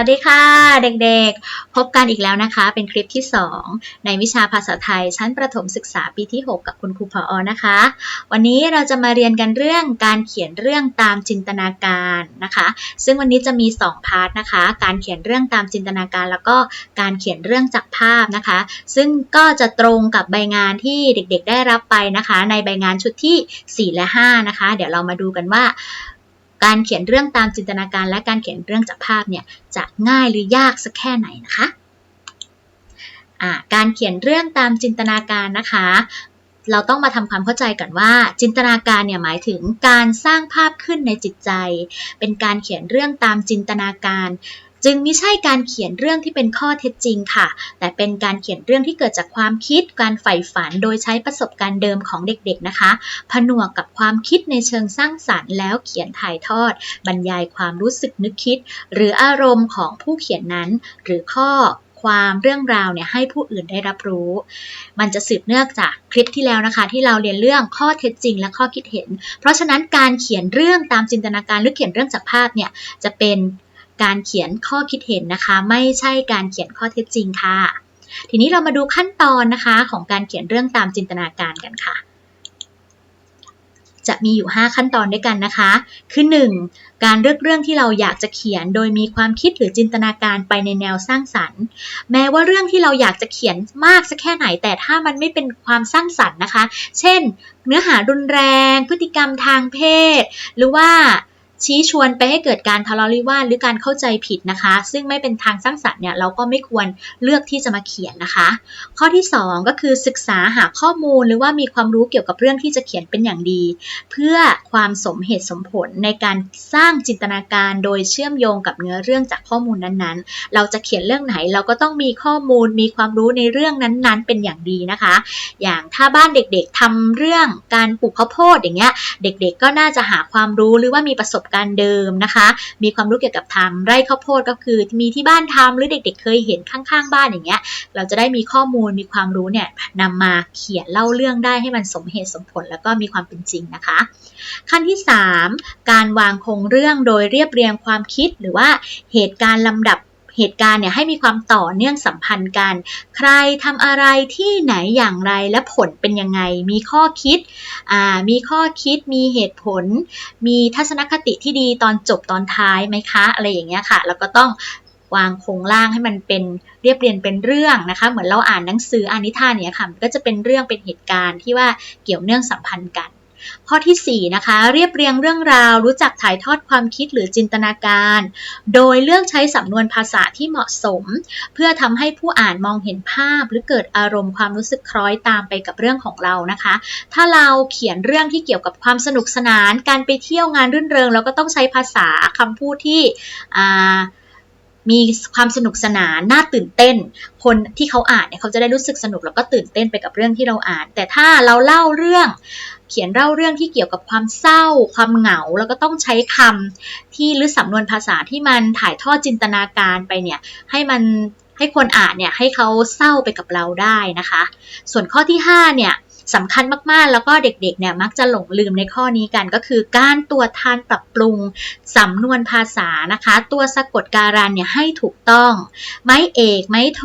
วัสดีค่ะ เด็กๆ พบกันอีกแล้วนะคะ เป็นคลิปที่ 2 ในวิชาภาษาไทยชั้นประถมศึกษาปีที่ 6 กับคุณครูพออนะคะ วันนี้เราจะมาเรียนกันเรื่องการเขียนเรื่องตามจินตนาการนะคะ ซึ่งวันนี้จะมี 2 พาร์ทนะคะ การเขียนเรื่องตามจินตนาการ แล้วก็การเขียนเรื่องจากภาพนะคะ ซึ่งก็จะตรงกับใบงานที่เด็กๆ ได้รับไปนะคะ ในใบงานชุดที่ 4 และ 5 นะคะ เดี๋ยวเรามาดูกันว่า การเขียนเรื่องตามจินตนาการ และการเขียนเรื่องจากภาพเนี่ยจะง่ายหรือยากสักแค่ไหนนะคะการเขียนเรื่องตามจินตนาการนะคะ เราต้องมาทำความเข้าใจกันว่า จินตนาการเนี่ยหมายถึงการสร้างภาพขึ้นในจิตใจ เป็นการเขียนเรื่องตามจินตนาการ จึงไม่ใช่การเขียนเรื่องที่เป็นข้อเท็จจริงค่ะ แต่เป็นการเขียนเรื่องที่เกิดจากความคิด การใฝ่ฝัน โดยใช้ประสบการณ์เดิมของเด็กๆนะคะ ผนวกกับความคิดในเชิงสร้างสรรค์แล้วเขียนถ่ายทอด บรรยายความรู้สึกนึกคิด หรืออารมณ์ของผู้เขียนนั้น หรือข้อความเรื่องราวเนี่ยให้ผู้อื่นได้รับรู้ มันจะสืบเนื่องจากคลิปที่แล้วนะคะ ที่เราเรียนเรื่องข้อเท็จจริงและข้อคิดเห็น เพราะฉะนั้นการเขียนเรื่องตามจินตนาการหรือเขียนเรื่องจากภาพเนี่ยจะเป็น การเขียนข้อคิดเห็นนะคะ ไม่ใช่การเขียนข้อเท็จจริงค่ะ ทีนี้เรามาดูขั้นตอนนะคะของการเขียนเรื่องตามจินตนาการกันค่ะ จะมีอยู่ 5 ขั้นตอนด้วยกันนะคะ คือ 1. การเลือกเรื่องที่เราอยากจะเขียนโดยมีความคิดหรือจินตนาการไปในแนวสร้างสรรค์ แม้ว่าเรื่องที่เราอยากจะเขียนมากสักแค่ไหน แต่ถ้ามันไม่เป็นความสร้างสรรค์นะคะ เช่น เนื้อหารุนแรง พฤติกรรมทางเพศ หรือว่า ชี้ชวนไปให้เกิดการทะเลาะวิวาทหรือการเข้าใจผิดนะคะ ซึ่งไม่เป็นทางสร้างสรรค์เนี่ยเราก็ไม่ควรเลือกที่จะมาเขียนนะคะ ข้อที่ 2 ก็คือศึกษาหาข้อมูลหรือว่ามีความรู้เกี่ยวกับเรื่องที่จะเขียนเป็นอย่างดี เพื่อความสมเหตุสมผลในการสร้างจินตนาการโดยเชื่อมโยงกับเนื้อเรื่องจากข้อมูลนั้นๆ เราจะเขียนเรื่องไหนเราก็ต้องมีข้อมูลมีความรู้ในเรื่องนั้นๆ เป็นอย่างดีนะคะ อย่างถ้าบ้านเด็กๆทำเรื่องการปลูกข้าวโพดอย่างเงี้ยเด็กๆ ก็น่าจะหาความรู้หรือว่ามีประสบการเดิมนะคะ มีความรู้เกี่ยวกับทำไร่ข้าวโพดก็คือมีที่บ้านทำหรือเด็ก ๆ เคยเห็นข้างๆ บ้านอย่างเงี้ย เราจะได้มีข้อมูลมีความรู้เนี่ยนำมาเขียนเล่าเรื่องได้ให้มันสมเหตุสมผลแล้วก็มีความเป็นจริงนะคะ ขั้นที่ 3 การวางโครงเรื่องโดยเรียบเรียงความคิดหรือว่าเหตุการณ์ลำดับ เหตุการณ์เนี่ยให้มีความต่อเนื่องสัมพันธ์กัน ใครทำอะไรที่ไหนอย่างไรและผลเป็นยังไง มีข้อคิด มีข้อคิด มีเหตุผล มีทัศนคติที่ดีตอนจบตอนท้ายไหมคะ อะไรอย่างเงี้ยค่ะ แล้วก็ต้องวางโครงร่างให้มันเป็นเรียบเรียงเป็นเรื่องนะคะ เหมือนเราอ่านหนังสืออานิทานเนี่ยค่ะก็จะเป็นเรื่องเป็นเหตุการณ์ที่ว่าเกี่ยวเนื่องสัมพันธ์กัน ข้อที่ 4 นะคะ เรียบเรียงเรื่องราว รู้จักถ่ายทอดความคิดหรือจินตนาการ โดยเลือกใช้สำนวนภาษาที่เหมาะสม เพื่อทำให้ผู้อ่านมองเห็นภาพ หรือเกิดอารมณ์ความรู้สึกคล้อยตามไปกับเรื่องของเรานะคะ ถ้าเราเขียนเรื่องที่เกี่ยวกับความสนุกสนาน การไปเที่ยวงานรื่นเริงเราก็ต้องใช้ภาษาคำพูดที่มีความสนุกสนานน่าตื่นเต้น คนที่เขาอ่านเนี่ยเขาจะได้รู้สึกสนุกแล้วก็ตื่นเต้นไปกับเรื่องที่เราอ่าน แต่ถ้าเราเล่าเรื่อง เขียนเล่าเรื่องที่เกี่ยวกับความเศร้า ความเหงา แล้วก็ต้องใช้คำที่หรือสำนวนภาษาที่มันถ่ายทอดจินตนาการไปเนี่ย ให้มันให้คนอ่านเนี่ยให้เขาเศร้าไปกับเราได้นะคะ ส่วนข้อที่ 5 เนี่ยสำคัญมาก ๆ แล้วก็เด็ก ๆ เนี่ยมักจะหลงลืมในข้อนี้กันก็คือการตรวจทานปรับปรุง สำนวนภาษานะคะ ตัวสะกดการันเนี่ยให้ถูกต้อง ไม้เอกไม้โท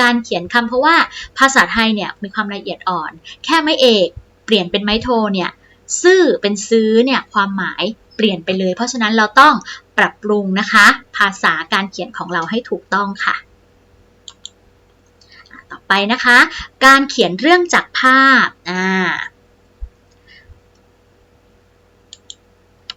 การเขียนคำเพราะว่าภาษาไทยเนี่ยมีความละเอียดอ่อน แค่ไม้เอก เปลี่ยนเป็นไม้โทเนี่ยซื่อเป็นซื้อเนี่ยความหมายเปลี่ยนไปเลย เพราะฉะนั้นเราต้องปรับปรุงนะคะ ภาษาการเขียนของเราให้ถูกต้องค่ะต่อไปนะคะ การเขียนเรื่องจากภาพอ่า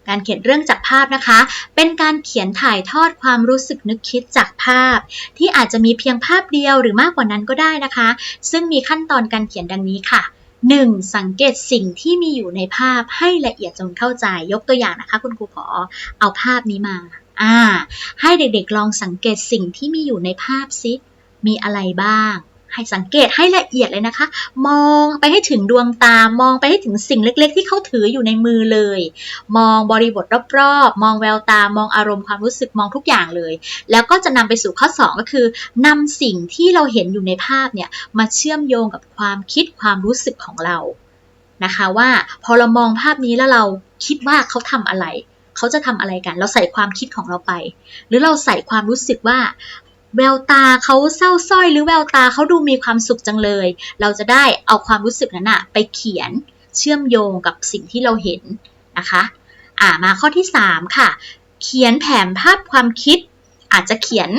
การเขียนเรื่องจากภาพนะคะ เป็นการเขียนถ่ายทอดความรู้สึกนึกคิดจากภาพ ที่อาจจะมีเพียงภาพเดียวหรือมากกว่านั้นก็ได้นะคะ ซึ่งมีขั้นตอนการเขียนดังนี้ค่ะ 1. สังเกตสิ่งที่มีอยู่ในภาพให้ละเอียดจนเข้าใจ ยกตัวอย่างนะคะคุณครูพอเอาภาพนี้มา อ่า ให้เด็กๆลองสังเกตสิ่งที่มีอยู่ในภาพซิ มีอะไรบ้าง ให้สังเกตให้ละเอียดเลยนะคะ มองไปให้ถึงดวงตามองไปให้ถึงสิ่งเล็ก ๆ ที่เขาถืออยู่ในมือเลย มองบริบทรอบๆ มองแววตามองอารมณ์ความรู้สึกมองทุกอย่างเลย แล้วก็จะนำไปสู่ข้อ 2 ก็คือนำสิ่งที่เราเห็นอยู่ในภาพเนี่ยมาเชื่อมโยงกับความคิดความรู้สึกของเรานะคะว่าพอเรามองภาพนี้แล้วเราคิดว่าเขาทำอะไร เขาจะทำอะไรกัน เราใส่ความคิดของเราไป หรือเราใส่ความรู้สึกว่า แววตาเขาเศร้าส้อยหรือแววตาเขาดูมีความสุขจังเลย เราจะได้เอาความรู้สึกนั้นอะไปเขียนเชื่อมโยงกับสิ่งที่เราเห็นนะคะอ่ามาข้อที่ 3 ค่ะ เขียนแผนภาพความคิด อาจจะเขียน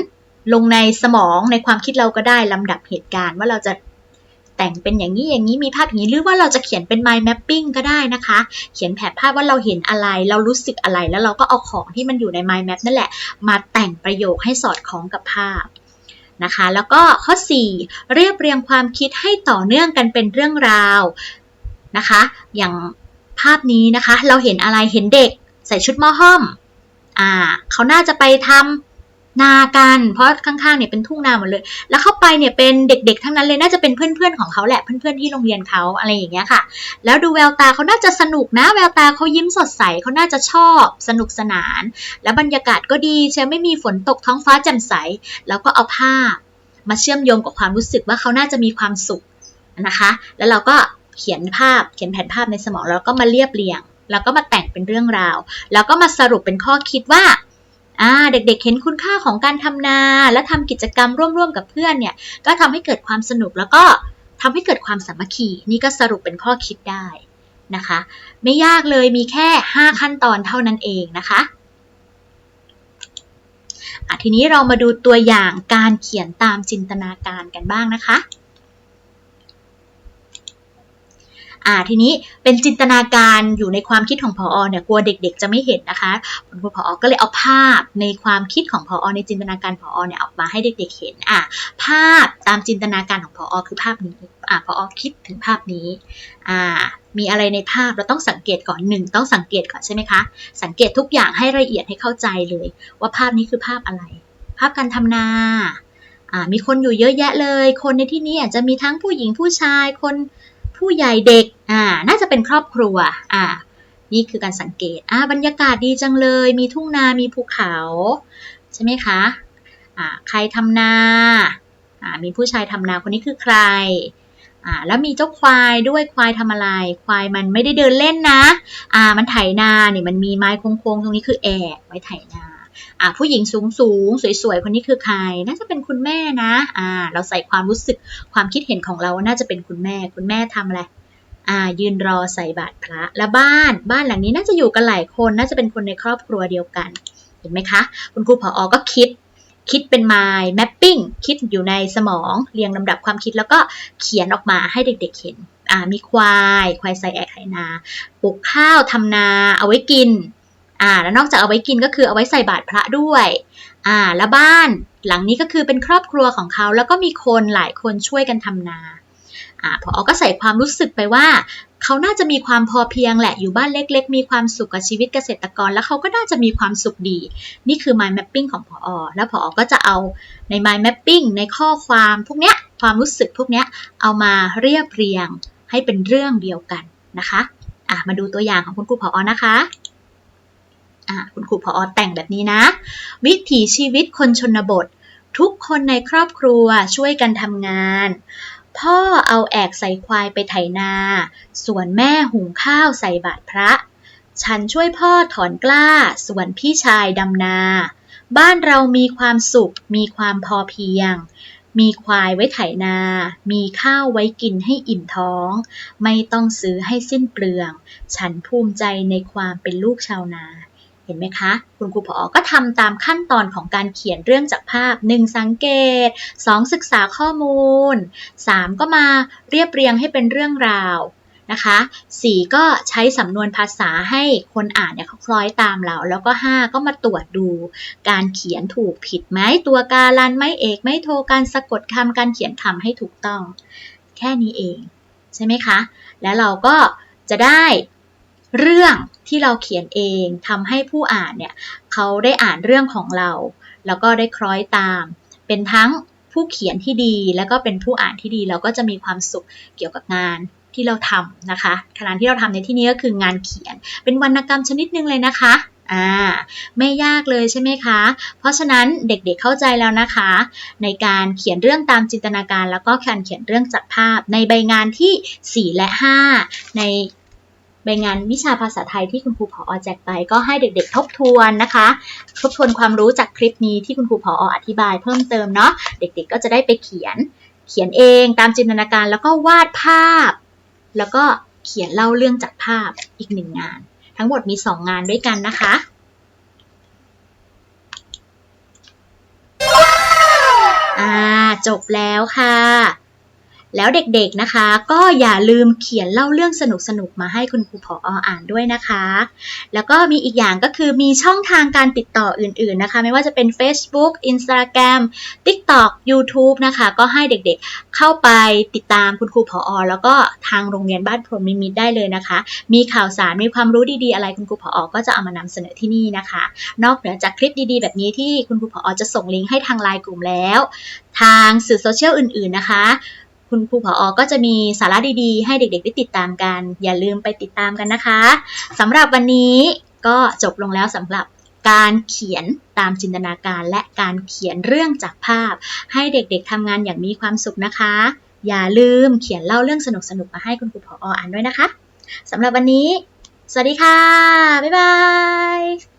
ลงในสมองในความคิดเราก็ได้ลำดับเหตุการณ์ว่าเราจะ แต่งเป็นอย่างนี้อย่างนี้มีภาพอย่างนี้หรือว่าเราจะเขียนเป็น mind mapping ก็ได้นะคะ เขียนแผนภาพว่าเราเห็นอะไร เรารู้สึกอะไรแล้วเราก็เอาของที่มันอยู่ใน mind map นั่นแหละ มาแต่งประโยคให้สอดคล้องกับภาพนะคะ แล้วก็ข้อ 4 เรียบเรียงความคิดให้ต่อเนื่องกันเป็นเรื่องราวนะคะ อย่างภาพนี้นะคะ เราเห็นอะไรเห็นเด็กใส่ชุดมอห้อมอ่าเขาน่าจะไปทำ นากัน เพราะข้างๆเนี่ยเป็นทุ่งนาหมดเลย แล้วเข้าไปเนี่ยเป็นเด็กๆ ทั้งนั้นเลยน่าจะเป็นเพื่อนๆของเขาแหละเพื่อนๆที่โรงเรียนเขาอะไรอย่างเงี้ยค่ะ แล้วดูแววตาเขาน่าจะสนุกนะ แววตาเขายิ้มสดใสเขาน่าจะชอบสนุกสนาน แล้วบรรยากาศก็ดีเชียไม่มีฝนตกท้องฟ้าแจ่มใส แล้วก็เอาภาพมาเชื่อมโยงกับความรู้สึกว่าเขาน่าจะมีความสุขนะคะ แล้วเราก็เขียนภาพเขียนแผนภาพในสมองแล้วก็มาเรียบเรียง แล้วก็มาแต่งเป็นเรื่องราว แล้วก็มาสรุปเป็นข้อคิดว่า อ่าเด็กๆเห็นคุณค่าของการทำนาและทำกิจกรรมร่วมๆกับเพื่อนเนี่ยก็ทำให้เกิดความสนุกแล้วก็ทำให้เกิดความสามัคคีนี่ก็สรุปเป็นข้อคิดได้นะคะ ไม่ยากเลยมีแค่ 5 ขั้นตอนเท่านั้นเองนะคะะทีนี้เรามาดูตัวอย่างการเขียนตามจินตนาการกันบ้างนะคะ อ่าทีนี้เป็นจินตนาการอยู่ในความคิดของพอเนี่ยกลัวเด็ก ๆ จะไม่เห็นนะคะคุณครูพอก็เลยเอาภาพในความคิดของพอในจินตนาการพอเนี่ยออกมาให้เด็ก ๆ เห็นอ่าภาพตามจินตนาการของพอคือภาพนี้อ่าพอคิดถึงภาพนี้อ่ามีอะไรในภาพเราต้องสังเกตก่อนหนึ่งต้องสังเกตก่อนใช่ไหมคะ สังเกตทุกอย่างให้ละเอียดให้เข้าใจเลย ว่าภาพนี้คือภาพอะไร ภาพการทำนาอ่ามีคนอยู่เยอะแยะเลย คนในที่นี้อาจจะมีทั้งผู้หญิงผู้ชาย คน ผู้ใหญ่เด็กอ่าน่าจะเป็นครอบครัวอ่านี่คือการสังเกตอ่าบรรยากาศดีจังเลย มีทุ่งนา มีภูเขา ใช่ไหมคะอ่าใครทำนาอ่ามีผู้ชายทำนาคนนี้คือใครอ่าแล้วมีเจ้าควายด้วยควายทำอะไร ควายมันไม่ได้เดินเล่นนะอ่ามันไถนาเนี่ยมันมีไม้โค้งๆตรงนี้คือแอกไว้ไถนา อ่าผู้หญิงสูงสูงสวยๆ คนนี้คือใคร น่าจะเป็นคุณแม่นะอ่าเราใส่ความรู้สึกความคิดเห็นของเราน่าจะเป็นคุณแม่ คุณแม่ทำอะไรอ่ายืนรอใส่บาตรพระ และบ้านบ้านหลังนี้น่าจะอยู่กันหลายคนน่าจะเป็นคนในครอบครัวเดียวกัน เห็นไหมคะ คุณครูผออก็คิดคิดเป็น mind mapping คิดอยู่ในสมองเรียงลำดับความคิดแล้วก็เขียนออกมาให้เด็กๆเห็นมีควาย ควายใส่แอกไถนา ปลูกข้าวทำนา เอาไว้กิน อ่าแล้วนอกจากเอาไว้กินก็คือเอาไว้ใส่บาตรพระด้วยอ่าแล้วบ้านหลังนี้ก็คือเป็นครอบครัวของเขา แล้วก็มีคนหลายคนช่วยกันทำนาอ่าพอก็ใส่ความรู้สึกไปว่า เขาน่าจะมีความพอเพียงแหละอยู่บ้านเล็ก ๆ มีความสุขกับชีวิตเกษตรกร แล้วเขาก็น่าจะมีความสุขดี นี่คือ mind mapping ของพอแล้วพอก็จะเอาใน mind mapping ในข้อความพวกเนี้ยความรู้สึกพวกเนี้ยเอามาเรียบเรียงให้เป็นเรื่องเดียวกันนะคะอะมาดูตัวอย่างของคุณครูพอนะคะ คุณครูพออแต่งแบบนี้นะ วิถีชีวิตคนชนบท ทุกคนในครอบครัวช่วยกันทำงาน พ่อเอาแอกใส่ควายไปไถนา ส่วนแม่หุงข้าวใส่บาตรพระ ฉันช่วยพ่อถอนกล้า ส่วนพี่ชายดำนา บ้านเรามีความสุข มีความพอเพียงมีควายไว้ไถนา มีข้าวไว้กินให้อิ่มท้อง ไม่ต้องซื้อให้สิ้นเปลือง ฉันภูมิใจในความเป็นลูกชาวนา เห็นไหมคะ คุณครูผอก็ทำตามขั้นตอนของการเขียนเรื่องจากภาพ 1. สังเกต 2. ศึกษาข้อมูล 3. ก็มาเรียบเรียงให้เป็นเรื่องราวนะคะ 4. ก็ใช้สำนวนภาษาให้คนอ่านเนี่ยเขาคล้อยตามเรา แล้วก็ 5 ก็มาตรวจดูการเขียนถูกผิดไหมตัวการันไม่เอกไม่โทการสะกดคำการเขียนคำให้ถูกต้อง แค่นี้เอง ใช่ไหมคะ แล้วเราก็จะได้ เรื่องที่เราเขียนเองทำให้ผู้อ่านเนี่ยเขาได้อ่านเรื่องของเรา แล้วก็ได้คล้อยตาม เป็นทั้งผู้เขียนที่ดีแล้วก็เป็นผู้อ่านที่ดี เราก็จะมีความสุขเกี่ยวกับงานที่เราทำนะคะขณะที่เราทำในที่นี้ก็คืองานเขียน เป็นวรรณกรรมชนิดนึงเลยนะคะอ่าไม่ยากเลยใช่ไหมคะ เพราะฉะนั้นเด็กๆเข้าใจแล้วนะคะ ในการเขียนเรื่องตามจินตนาการ แล้วก็การเขียนเรื่องจากภาพ ในใบงานที่ 4 และ 5 ใน ใบงานวิชาภาษาไทยที่คุณครูผอแจกไป ก็ให้เด็กๆ ทบทวนนะคะ ทบทวนความรู้จากคลิปนี้ที่คุณครูผออธิบายเพิ่มเติมเนาะเด็กๆ ก็จะได้ไปเขียน เขียนเองตามจินตนาการแล้วก็วาดภาพ แล้วก็เขียนเล่าเรื่องจากภาพอีกหนึ่งงาน ทั้งหมดมี 2 งานด้วยกันนะคะอ่าจบแล้วค่ะ แล้วเด็กๆนะคะ ก็อย่าลืมเขียนเล่าเรื่องสนุกๆมาให้คุณครูผออ่านด้วยนะคะ แล้วก็มีอีกอย่างก็คือมีช่องทางการติดต่ออื่นๆนะคะ ไม่ว่าจะเป็น Facebook Instagram TikTok YouTube นะคะ ก็ให้เด็กๆเข้าไปติดตามคุณครูผออแล้วก็ทางโรงเรียนบ้านพรหมนิมิตได้เลยนะคะ มีข่าวสารมีความรู้ดีๆ อะไรคุณครูผอก็จะเอามานำเสนอที่นี่นะคะ นอกเหนือจากคลิปดีๆ แบบนี้ที่คุณครูผอจะส่งลิงก์ให้ทางไลน์กลุ่มแล้ว ทางสื่อโซเชียลอื่นๆนะคะ คุณครูผออก็จะมีสาระดีๆ ให้เด็กๆได้ติดตามกัน อย่าลืมไปติดตามกันนะคะสำหรับวันนี้ก็จบลงแล้วสำหรับการเขียนตามจินตนาการ และการเขียนเรื่องจากภาพ ให้เด็กๆทำงานอย่างมีความสุขนะคะ อย่าลืมเขียนเล่าเรื่องสนุกๆมาให้คุณครูผออ่านด้วยนะคะสำหรับวันนี้ สวัสดีค่ะ บ๊ายบาย